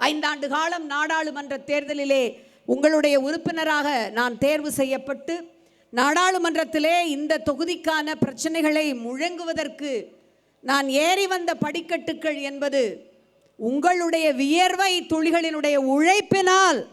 ஐந்தாண்டு காலம் நாடாளுமன்ற தேர்தலிலே உங்களுடைய உறுப்பினராக நான் தேர்வு செய்யப்பட்டு நாடாளுமன்றத்திலே இந்த தொகுதிக்கான பிரச்சனைகளை முழங்குவதற்கு நான் ஏறி வந்த படிக்கட்டுகள் என்பது உங்களுடைய வியர்வை துளிகளினுடைய உழைப்பினால்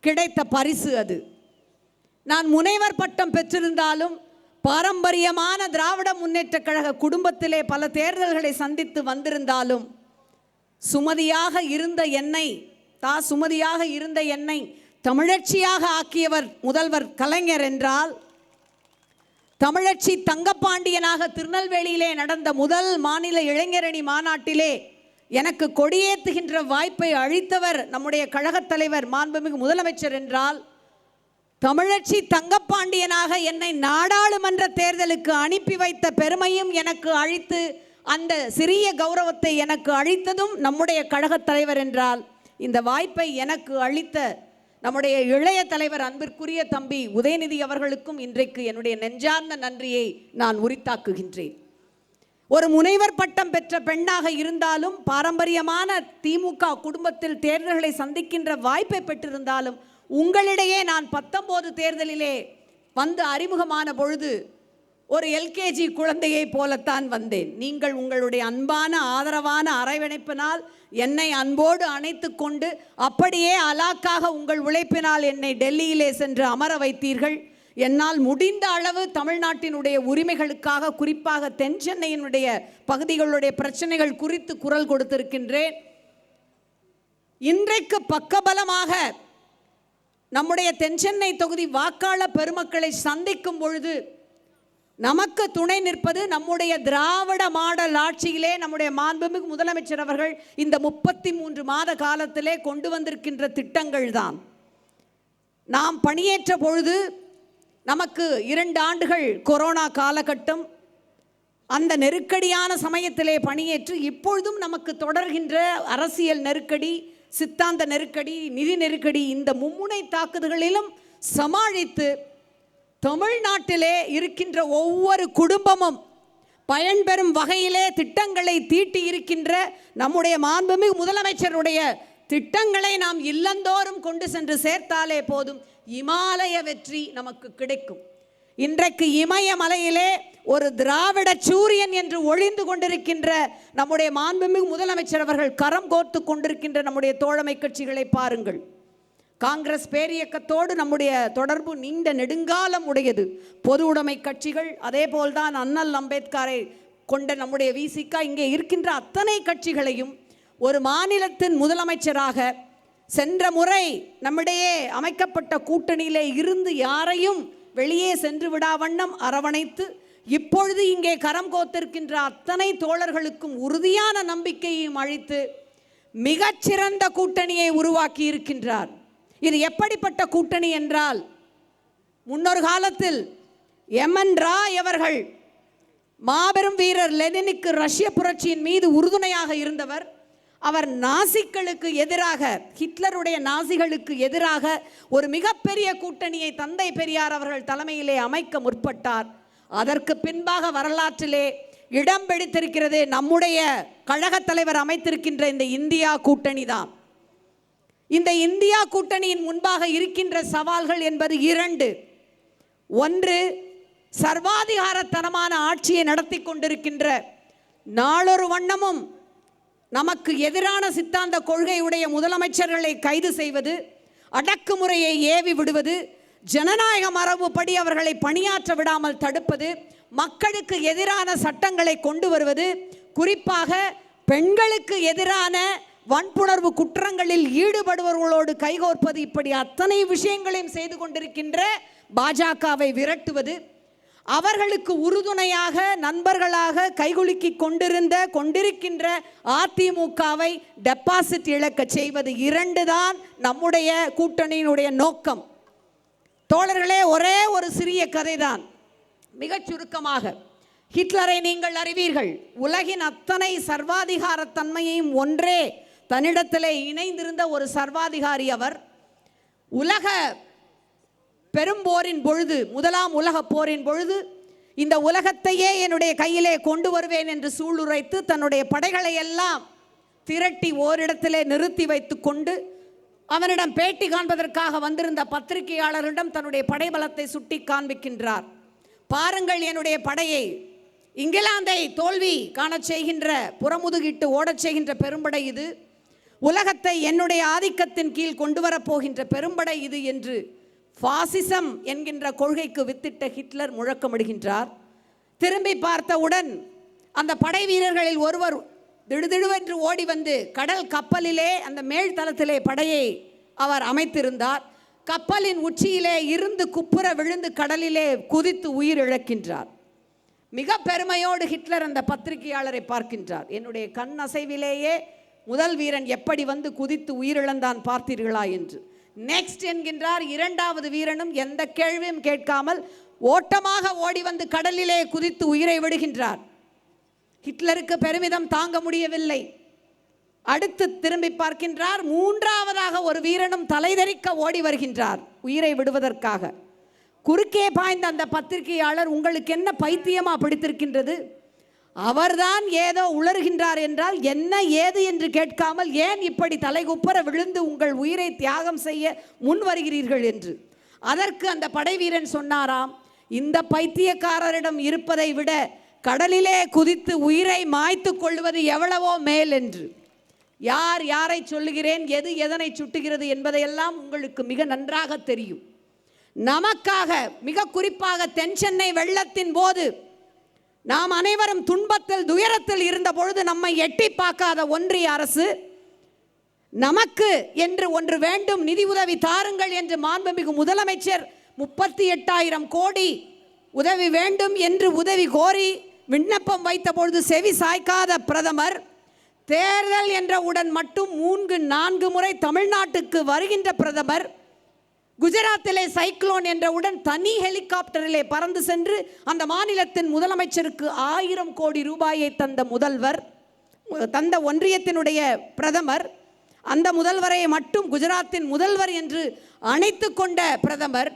கிடைத்த பரிசு அது. நான் முனைவர் பட்டம் பெற்றிருந்தாலும் பாரம்பரியமான திராவிட முன்னேற்றக் கழக குடும்பத்திலே பல தேர்தல்களை சந்தித்து வந்திருந்தாலும் சுமதியாக இருந்த என்னை தா சுமதியாக இருந்த என்னை தமிழச்சியாக ஆக்கியவர் முதல்வர் கலைஞர் என்றால் தமிழச்சி தங்கப்பாண்டியனாக திருநெல்வேலியிலே நடந்த முதல் மாநில இளைஞரணி மாநாட்டிலே எனக்கு கொடியேற்றுகின்ற வாய்ப்பை அழித்தவர் நம்முடைய கழகத் தலைவர் மாண்புமிகு முதலமைச்சர் என்றால் தமிழச்சி தங்கப்பாண்டியனாக என்னை நாடாளுமன்ற தேர்தலுக்கு அனுப்பி வைத்த பெருமையும் எனக்கு அழித்து அந்த சிறிய கௌரவத்தை எனக்கு அளித்ததும் நம்முடைய கழகத் தலைவர் என்றால் இந்த வாய்ப்பை எனக்கு அளித்த நம்முடைய இளைய தலைவர் அன்பிற்குரிய தம்பி உதயநிதி அவர்களுக்கும் இன்றைக்கு என்னுடைய நெஞ்சார்ந்த நன்றியை நான் உரித்தாக்குகின்றேன். ஒரு முனைவர் பட்டம் பெற்ற பெண்ணாக இருந்தாலும் பாரம்பரியமான திமுக குடும்பத்தில் தேர்தல்களை சந்திக்கின்ற வாய்ப்பை பெற்றிருந்தாலும் உங்களிடையே நான் பத்தொம்போது தேர்தலிலே வந்து அறிமுகமான பொழுது ஒரு எல்கேஜி குழந்தையைப் போலத்தான் வந்தேன். நீங்கள் உங்களுடைய அன்பான ஆதரவான அரவணைப்பினால் என்னை அன்போடு அணைத்து கொண்டு அப்படியே அலாக்காக உங்கள் உழைப்பினால் என்னை டெல்லியிலே சென்று அமர வைத்தீர்கள். என்னால் முடிந்த அளவு தமிழ்நாட்டினுடைய உரிமைகளுக்காக குறிப்பாக தென் சென்னையினுடைய பகுதிகளுடைய பிரச்சனைகள் குறித்து குரல் கொடுத்திருக்கின்றேன். இன்றைக்கு பக்கபலமாக நம்முடைய தென்சென்னை தொகுதி வாக்காளர் பெருமக்களை சந்திக்கும் பொழுது நமக்கு துணை நிற்பது நம்முடைய திராவிட மாடல் ஆட்சியிலே நம்முடைய மாண்புமிகு முதலமைச்சர் அவர்கள் இந்த முப்பத்தி மூன்று மாத காலத்திலே கொண்டு வந்திருக்கின்ற திட்டங்கள் தான். நாம் பணியேற்ற பொழுது நமக்கு இரண்டு ஆண்டுகள் கொரோனா காலகட்டம். அந்த நெருக்கடியான சமயத்திலே பணியேற்று இப்பொழுதும் நமக்கு தொடர்கின்ற அரசியல் நெருக்கடி சித்தாந்த நெருக்கடி நிதி நெருக்கடி இந்த மும்முனை தாக்குதல்களிலும் சமாளித்து தமிழ்நாட்டிலே இருக்கின்ற ஒவ்வொரு குடும்பமும் பயன்பெறும் வகையிலே திட்டங்களை தீட்டி இருக்கின்ற நம்முடைய மாண்புமிகு முதலமைச்சருடைய திட்டங்களை நாம் இல்லந்தோறும் கொண்டு சென்று சேர்த்தாலே போதும். இமாலய வெற்றி நமக்கு கிடைக்கும். இன்றைக்கு இமயமலையிலே ஒரு திராவிட சூரியன் என்று ஒளிந்து கொண்டிருக்கின்ற நம்முடைய மாண்புமிகு முதலமைச்சர் அவர்கள் கரம் கோர்த்து கொண்டிருக்கின்ற நம்முடைய தோழமை கட்சிகளை பாருங்கள். காங்கிரஸ் பேரியக்கத்தோடு நம்முடைய தொடர்பு நீண்ட நெடுங்காலம் உடையது. பொது உடைமை கட்சிகள் அதே போல்தான் அண்ணல் அம்பேத்கரை கொண்ட நம்முடைய விசிகா இங்கே இருக்கின்ற அத்தனை கட்சிகளையும் ஒரு மாநிலத்தின் முதலமைச்சராக சென்ற முறை நம்மிடையே அமைக்கப்பட்ட கூட்டணியிலே இருந்து யாரையும் வெளியே சென்று விடா வண்ணம் அரவணைத்து இப்பொழுது இங்கே கரம் கோத்திருக்கின்ற அத்தனை தோழர்களுக்கும் உறுதியான நம்பிக்கையையும் அளித்து மிகச்சிறந்த கூட்டணியை உருவாக்கி இருக்கின்றார் இது எப்படிப்பட்ட கூட்டணி என்றால் முன்னொரு காலத்தில் எமன் ராய் அவர்கள் மாபெரும் வீரர் லெனினுக்கு ரஷ்ய புரட்சியின் மீது உறுதுணையாக இருந்தவர். அவர் நாசிக்களுக்கு எதிராக ஹிட்லருடைய நாசிகளுக்கு எதிராக ஒரு மிகப்பெரிய கூட்டணியை தந்தை பெரியார் அவர்கள் தலைமையிலே அமைக்க முற்பட்டார். அதற்கு பின்பாக வரலாற்றிலே இடம் பிடித்திருக்கிறது நம்முடைய கழகத் தலைவர் அமைத்திருக்கின்ற இந்த இந்தியா கூட்டணி தான் இந்த இந்தியா கூட்டணியின் முன்பாக இருக்கின்ற சவால்கள் என்பது இரண்டு. ஒன்று சர்வாதிகாரத்தனமான ஆட்சியை நடத்தி கொண்டிருக்கின்ற நாளொரு வண்ணமும் நமக்கு எதிரான சித்தாந்த கொள்கையுடைய முதலமைச்சர்களை கைது செய்வது அடக்குமுறையை ஏவி விடுவது ஜனநாயக மரபுப்படி அவர்களை பணியாற்ற விடாமல் தடுப்பது மக்களுக்கு எதிரான சட்டங்களை கொண்டு வருவது குறிப்பாக பெண்களுக்கு எதிரான வன்புணர்வு குற்றங்களில் ஈடுபடுபவர்களோடு கைகோர்ப்பது இப்படி அத்தனை விஷயங்களையும் செய்து கொண்டிருக்கின்ற பாஜகவை விரட்டுவது அவர்களுக்கு உறுதுணையாக நண்பர்களாக கைகுலுக்கி கொண்டிருந்த கொண்டிருக்கின்ற அதிமுகவை டெபாசிட் இழக்க செய்வது இரண்டு தான் நம்முடைய கூட்டணியினுடைய நோக்கம். தோழர்களே ஒரே ஒரு சிறிய கதைதான். மிகச் சுருக்கமாக ஹிட்லரை நீங்கள் அறிவீர்கள். உலகின் அத்தனை சர்வாதிகாரத்தன்மையையும் ஒன்றே தன்னிடத்திலே இணைந்திருந்த ஒரு சர்வாதிகாரி அவர் உலக பெரும்போரின் பொழுது முதலாம் உலகப் போரின் பொழுது இந்த உலகத்தையே என்னுடைய கையிலே கொண்டு வருவேன் என்று சூளுரைத்து தன்னுடைய படைகளை எல்லாம் திரட்டி ஓரிடத்திலே நிறுத்தி வைத்து கொண்டு அவனிடம் பேட்டி காண்பதற்காக வந்திருந்த பத்திரிகையாளரிடம் தன்னுடைய படைபலத்தை சுட்டி காண்பிக்கின்றார். பாருங்கள் என்னுடைய படையை. இங்கிலாந்தை தோல்வி காணச் செய்கின்ற புறமுதுகிட்டு ஓடச் செய்கின்ற பெரும்படை இது. உலகத்தை என்னுடைய ஆதிக்கத்தின் கீழ் கொண்டு வரப்போகின்ற பெரும்படை இது என்று ஃபாசிசம் என்கின்ற கொள்கைக்கு வித்திட்ட ஹிட்லர் முழக்கமிடுகின்றார். திரும்பி பார்த்தவுடன் அந்த படை வீரர்களில் ஒருவர் திடுதிடுவென்று ஓடி வந்து கடல் கப்பலிலே அந்த மேல் தளத்திலே படையை அவர் அமைத்திருந்தார். கப்பலின் உச்சியிலே இருந்து குப்புற விழுந்து கடலிலே குதித்து உயிர் இழக்கின்றார் மிக பெருமையோடு ஹிட்லர் அந்த பத்திரிகையாளரை பார்க்கின்றார். என்னுடைய கண் அசைவிலேயே முதல் வீரன் எப்படி வந்து குதித்து உயிரிழந்தான் பார்த்தீர்களா என்று. நெக்ஸ்ட் என்கின்றார் இரண்டாவது வீரனும் எந்த கேள்வியும் கேட்காமல் ஓட்டமாக ஓடி வந்து கடலிலே குதித்து உயிரை விடுகின்றார். ஹிட்லருக்கு பெருமிதம் தாங்க முடியவில்லை. அடுத்து திரும்பி பார்க்கின்றார் மூன்றாவதாக ஒரு வீரனும் தலைதெறிக்க ஓடி வருகின்றார் உயிரை விடுவதற்காக. குறுக்கே பாய்ந்த அந்த பத்திரிகையாளர் உங்களுக்கு என்ன பைத்தியமா பிடித்திருக்கின்றது? அவர்தான் ஏதோ உளறுகின்றார் என்றால் என்ன ஏது என்று கேட்காமல் ஏன் இப்படி தலைகுப்புற விழுந்து உங்கள் உயிரை தியாகம் செய்ய முன் வருகிறீர்கள் என்று? அதற்கு அந்த படைவீரன் சொன்னாராம் இந்த பைத்தியக்காரரிடம் இருப்பதை விட கடலிலே குதித்து உயிரை மாய்த்து கொள்வது எவ்வளவோ மேல் என்று. யார் யாரை சொல்லுகிறேன் எது எதனை சுட்டுகிறது என்பதையெல்லாம் உங்களுக்கு மிக நன்றாக தெரியும். நமக்காக மிக குறிப்பாக தென் சென்னை வெள்ளத்தின் போது நாம் அனைவரும் துன்பத்தில் துயரத்தில் இருந்த பொழுது நம்மை எட்டி பார்க்காத ஒன்றிய அரசு நமக்கு என்று ஒன்று வேண்டும் நிதி உதவி தாருங்கள் என்று மாண்புமிகு முதலமைச்சர் முப்பத்தி எட்டாயிரம் கோடி உதவி வேண்டும் என்று உதவி கோரி விண்ணப்பம் வைத்த பொழுது செவி சாய்க்காத பிரதமர் தேர்தல் என்றவுடன் மட்டும் மூன்று நான்கு முறை தமிழ்நாட்டுக்கு வருகின்ற பிரதமர் குஜராத்திலே சைக்ளோன் என்றவுடன் தனி ஹெலிகாப்டரிலே பறந்து சென்று அந்த மாநிலத்தின் முதலமைச்சருக்கு ஆயிரம் கோடி ரூபாயை தந்த முதல்வர் தந்த ஒன்றியத்தினுடைய பிரதமர் அந்த முதல்வரை மட்டும் குஜராத்தின் முதல்வர் என்று அணைத்து கொண்ட பிரதமர்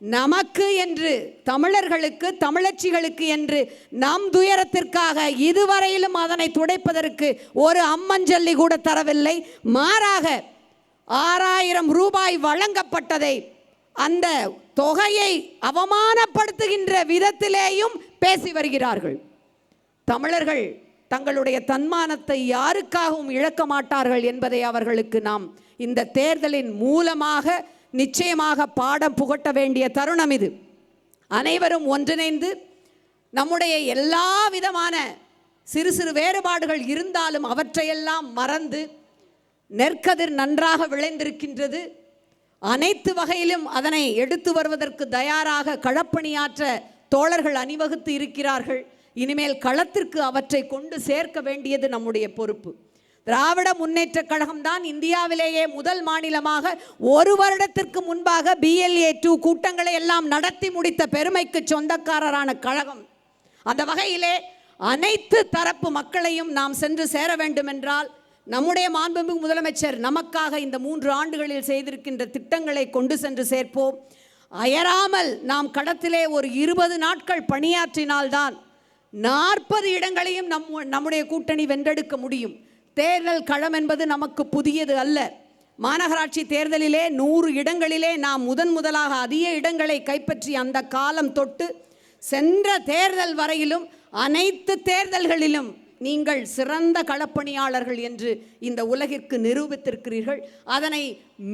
நமக்கு என்று தமிழர்களுக்கு தமிழச்சிகளுக்கு என்று நம் துயரத்திற்காக இதுவரையிலும் அதனை துடைப்பதற்கு ஒரு அம்மஞ்சல்லி கூட தரவில்லை. மாறாக ஆறாயிரம் ரூபாய் வழங்கப்பட்டதை அந்த தொகையை அவமானப்படுத்துகின்ற விதத்திலேயும் பேசி வருகிறார்கள். தமிழர்கள் தங்களுடைய தன்மானத்தை யாருக்காகவும் இழக்க மாட்டார்கள் என்பதை அவர்களுக்கு நாம் இந்த தேர்தலின் மூலமாக நிச்சயமாக பாடம் புகட்ட வேண்டிய தருணம் இது. அனைவரும் ஒன்றிணைந்து நம்முடைய எல்லா விதமான சிறு சிறு வேறுபாடுகள் இருந்தாலும் அவற்றையெல்லாம் மறந்து நெற்கதிர் நன்றாக விளைந்திருக்கின்றது. அனைத்து வகையிலும் அதனை எடுத்து வருவதற்கு தயாராக களப்பணியாற்ற தோழர்கள் அணிவகுத்து இருக்கிறார்கள். இனிமேல் களத்திற்கு அவற்றை கொண்டு சேர்க்க வேண்டியது நம்முடைய பொறுப்பு. திராவிட முன்னேற்ற கழகம்தான் இந்தியாவிலேயே முதல் மாநிலமாக ஒரு வருடத்திற்கு முன்பாக பிஎல்ஏ டூ கூட்டங்களை எல்லாம் நடத்தி முடித்த பெருமைக்கு சொந்தக்காரரான கழகம். அந்த வகையிலே அனைத்து தரப்பு மக்களையும் நாம் சென்று சேர வேண்டுமென்றால் நம்முடைய மாண்புமிகு முதலமைச்சர் நமக்காக இந்த மூன்று ஆண்டுகளில் செய்திருக்கின்ற திட்டங்களை கொண்டு சென்று சேர்ப்போம். அயராமல் நாம் களத்திலே ஒரு இருபது நாட்கள் பணியாற்றினால்தான் நாற்பது இடங்களையும் நம் நம்முடைய கூட்டணி வென்றெடுக்க முடியும். தேர்தல் களம் என்பது நமக்கு புதியது அல்ல. மாநகராட்சி தேர்தலிலே நூறு இடங்களிலே நாம் முதன் முதலாக அதிக இடங்களை கைப்பற்றி அந்த காலம் தொட்டு சென்ற தேர்தல் வரையிலும் அனைத்து தேர்தல்களிலும் நீங்கள் சிறந்த களப்பணியாளர்கள் என்று இந்த உலகிற்கு நிரூபித்திருக்கிறீர்கள். அதனை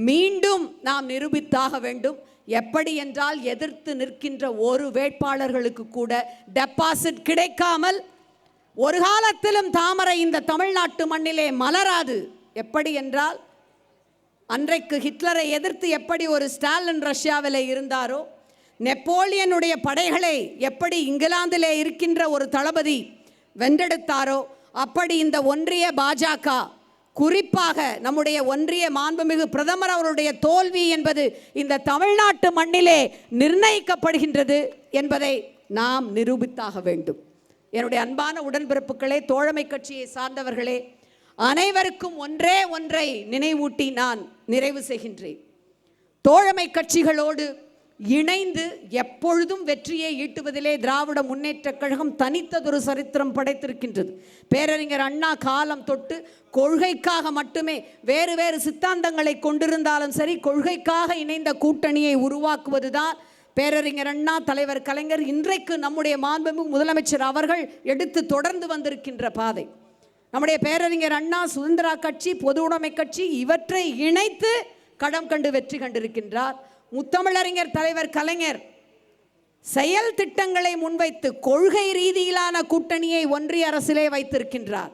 மீண்டும் நாம் நிரூபித்தாக வேண்டும். எப்படி என்றால் எதிர்த்து நிற்கின்ற ஒரு வேட்பாளர்களுக்கு கூட டெபாசிட் கிடைக்காமல் ஒரு காலத்திலும் தாமரை இந்த தமிழ்நாட்டு மண்ணிலே மலராது. எப்படி என்றால் அன்றைக்கு ஹிட்லரை எதிர்த்து எப்படி ஒரு ஸ்டாலின் ரஷ்யாவிலே இருந்தாரோ நெப்போலியனுடைய படைகளை எப்படி இங்கிலாந்திலே இருக்கின்ற ஒரு தளபதி வென்றெடுத்தாரோ? அப்படி இந்த ஒன்றிய பாஜக குறிப்பாக நம்முடைய ஒன்றிய மாண்புமிகு பிரதமர் அவருடைய தோல்வி என்பது இந்த தமிழ்நாட்டு மண்ணிலே நிர்ணயிக்கப்படுகின்றது என்பதை நாம் நிரூபித்தாக வேண்டும். என்னுடைய அன்பான உடன்பிறப்புகளே தோழமை கட்சியை சார்ந்தவர்களே அனைவருக்கும் ஒன்றே ஒன்றை நினைவூட்டி நான் நிறைவு செய்கின்றேன். தோழமை கட்சிகளோடு இணைந்து எப்பொழுதும் வெற்றியை ஈட்டுவதிலே திராவிட முன்னேற்றக் கழகம் தனித்ததொரு சரித்திரம் படைத்திருக்கின்றது. பேரறிஞர் அண்ணா காலம் தொட்டு கொள்கைக்காக மட்டுமே வேறு வேறு சித்தாந்தங்களை கொண்டிருந்தாலும் சரி கொள்கைக்காக இணைந்த கூட்டணியை உருவாக்குவதுதான் பேரறிஞர் அண்ணா தலைவர் கலைஞர் இன்றைக்கு நம்முடைய மாண்புமிகு முதலமைச்சர் அவர்கள் எடுத்து தொடர்ந்து வந்திருக்கின்ற பாதை. நம்முடைய பேரறிஞர் அண்ணா சுதந்திரா கட்சி பொது உடைமை கட்சி இவற்றை இணைத்து களம் கண்டு வெற்றி கண்டிருக்கின்றார். முத்தமிழறிஞர் தலைவர் கலைஞர் செயல் திட்டங்களை முன்வைத்து கொள்கை ரீதியிலான கூட்டணியை ஒன்றிய அரசிலே வைத்திருக்கின்றார்.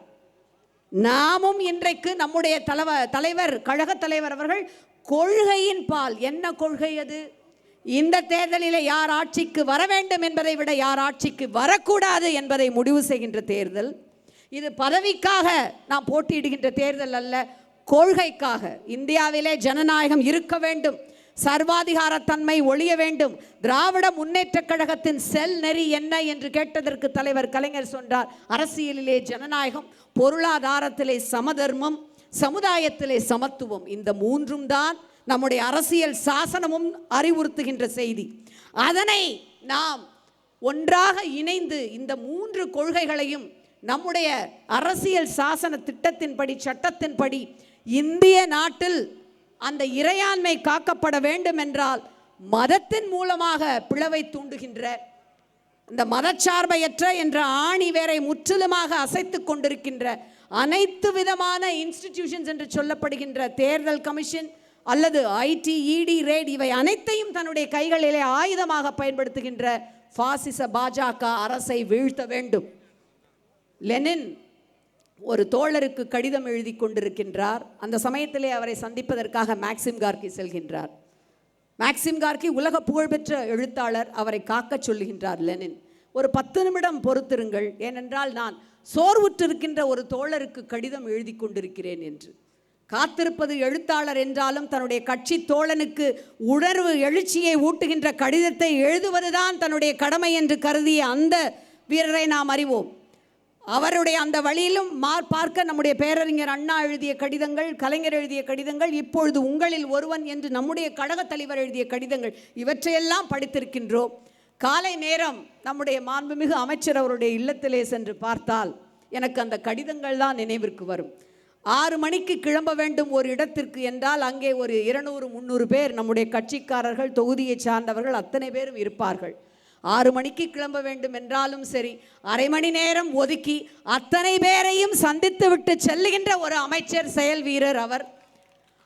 நாமும் இன்றைக்கு நம்முடைய தலைவ தலைவர் கழகத் தலைவர் அவர்கள் கொள்கையின் பால். என்ன கொள்கை அது? இந்த தேர்தலில் யார் ஆட்சிக்கு வர வேண்டும் என்பதை விட யார் ஆட்சிக்கு வரக்கூடாது என்பதை முடிவு செய்கின்ற தேர்தல். இது பதவிக்காக நாம் போட்டியிடுகின்ற தேர்தல் அல்ல கொள்கைக்காக இந்தியாவிலே ஜனநாயகம் இருக்க வேண்டும். சர்வாதிகாரத்தன்மை ஒழிய வேண்டும். திராவிட முன்னேற்றக் கழகத்தின் செல் நெறி என்ன என்று கேட்டதற்கு தலைவர் கலைஞர் சொன்னார். அரசியலிலே ஜனநாயகம் பொருளாதாரத்திலே சமதர்மம் சமுதாயத்திலே சமத்துவம். இந்த மூன்றும் தான் நம்முடைய அரசியல் சாசனமும் அறிவுறுத்துகின்ற செய்தி. அதனை நாம் ஒன்றாக இணைந்து இந்த மூன்று கொள்கைகளையும் நம்முடைய அரசியல் சாசன திட்டத்தின்படி சட்டத்தின்படி இந்திய நாட்டில் அந்த இறையாண்மை காக்கப்பட வேண்டும் என்றால் மதத்தின் மூலமாக பிளவை தூண்டுகின்ற இந்த மதச்சார்பையற்ற என்ற ஆணி வேரை முற்றிலுமாக அசைத்து கொண்டிருக்கின்ற அனைத்து விதமான இன்ஸ்டிடியூஷன்ஸ் என்று சொல்லப்படுகின்ற தேர்தல் கமிஷன் அல்லது ஐடி இடி ரேட் இவை அனைத்தையும் தன்னுடைய கைகளிலே ஆயுதமாக பயன்படுத்துகின்ற பாசிச பாஜக அரசை வீழ்த்த வேண்டும். லெனின் ஒரு தோழருக்கு கடிதம் எழுதி கொண்டிருக்கின்றார். அந்த சமயத்திலே அவரை சந்திப்பதற்காக மேக்சிம் கார்கி செல்கின்றார். மேக்சிம் கார்கி உலக புகழ்பெற்ற எழுத்தாளர் அவரை காக்கச் சொல்லுகின்றார் லெனின். ஒரு பத்து நிமிடம் பொறுத்திருங்கள் ஏனென்றால் நான் சோர்வுற்றிருக்கின்ற ஒரு தோழருக்கு கடிதம் எழுதி கொண்டிருக்கிறேன் என்று. காத்திருப்பது எழுத்தாளர் என்றாலும் தன்னுடைய கட்சி தோழனுக்கு உணர்வு எழுச்சியை ஊட்டுகின்ற கடிதத்தை எழுதுவதுதான் தன்னுடைய கடமை என்று கருதிய அந்த வீரரை நாம் அறிவோம். அவருடைய அந்த வழியிலும் மா பார்க்க நம்முடைய பேரறிஞர் அண்ணா எழுதிய கடிதங்கள் கலைஞர் எழுதிய கடிதங்கள் இப்பொழுது உங்களில் ஒருவன் என்று நம்முடைய கழகத் தலைவர் எழுதிய கடிதங்கள் இவற்றையெல்லாம் படித்திருக்கின்றோம். காலை நேரம் நம்முடைய மாண்புமிகு அமைச்சர் அவருடைய இல்லத்திலே சென்று பார்த்தால் எனக்கு அந்த கடிதங்கள் தான் நினைவிற்கு வரும். ஆறு மணிக்கு கிளம்ப வேண்டும் ஒரு இடத்திற்கு என்றால் அங்கே ஒரு இருநூறு முந்நூறு பேர் நம்முடைய கட்சிக்காரர்கள் தொகுதியை சார்ந்தவர்கள் அத்தனை பேரும் இருப்பார்கள். ஆறு மணிக்கு கிளம்ப வேண்டும் என்றாலும் சரி அரை மணி நேரம் ஒதுக்கி அத்தனை பேரையும் சந்தித்து விட்டு செல்லுகின்ற ஒரு அமைச்சர் செயல் வீரர் அவர்.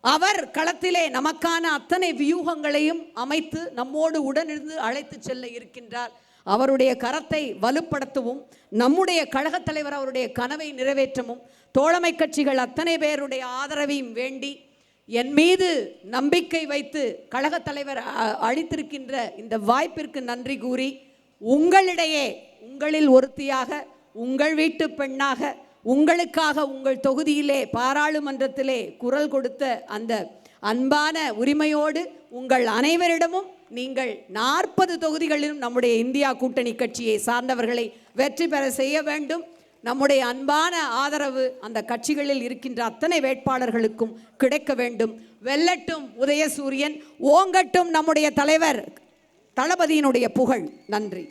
அவர் களத்திலே நமக்கான அத்தனை வியூகங்களையும் அமைத்து நம்மோடு உடனிருந்து அழைத்து செல்ல இருக்கின்றார். அவருடைய கரத்தை வலுப்படுத்தவும் நம்முடைய கழகத் தலைவர் அவருடைய கனவை நிறைவேற்றவும் தோழமை கட்சிகள் அத்தனை பேருடைய ஆதரவையும் வேண்டி என் மீது நம்பிக்கை வைத்து கழகத் தலைவர் அ- அளித்திருக்கின்ற இந்த வாய்ப்பிற்கு நன்றி கூறி உங்களிடையே உங்களில் ஒருத்தியாக உங்கள் வீட்டு பெண்ணாக உங்களுக்காக உங்கள் தொகுதியிலே பாராளுமன்றத்திலே குரல் கொடுத்த அந்த அன்பான உரிமையோடு உங்கள் அனைவரிடமும் நீங்கள் நாற்பது தொகுதிகளிலும் நம்முடைய இந்தியா கூட்டணி கட்சியை சார்ந்தவர்களை வெற்றி பெற செய்ய வேண்டும். நம்முடைய அன்பான ஆதரவு அந்த கட்சிகளில் இருக்கின்ற அத்தனை வேட்பாளர்களுக்கும் கிடைக்க வேண்டும். வெல்லட்டும் உதயசூரியன் ஓங்கட்டும் நம்முடைய தலைவர் தளபதியினுடைய புகழ். நன்றி.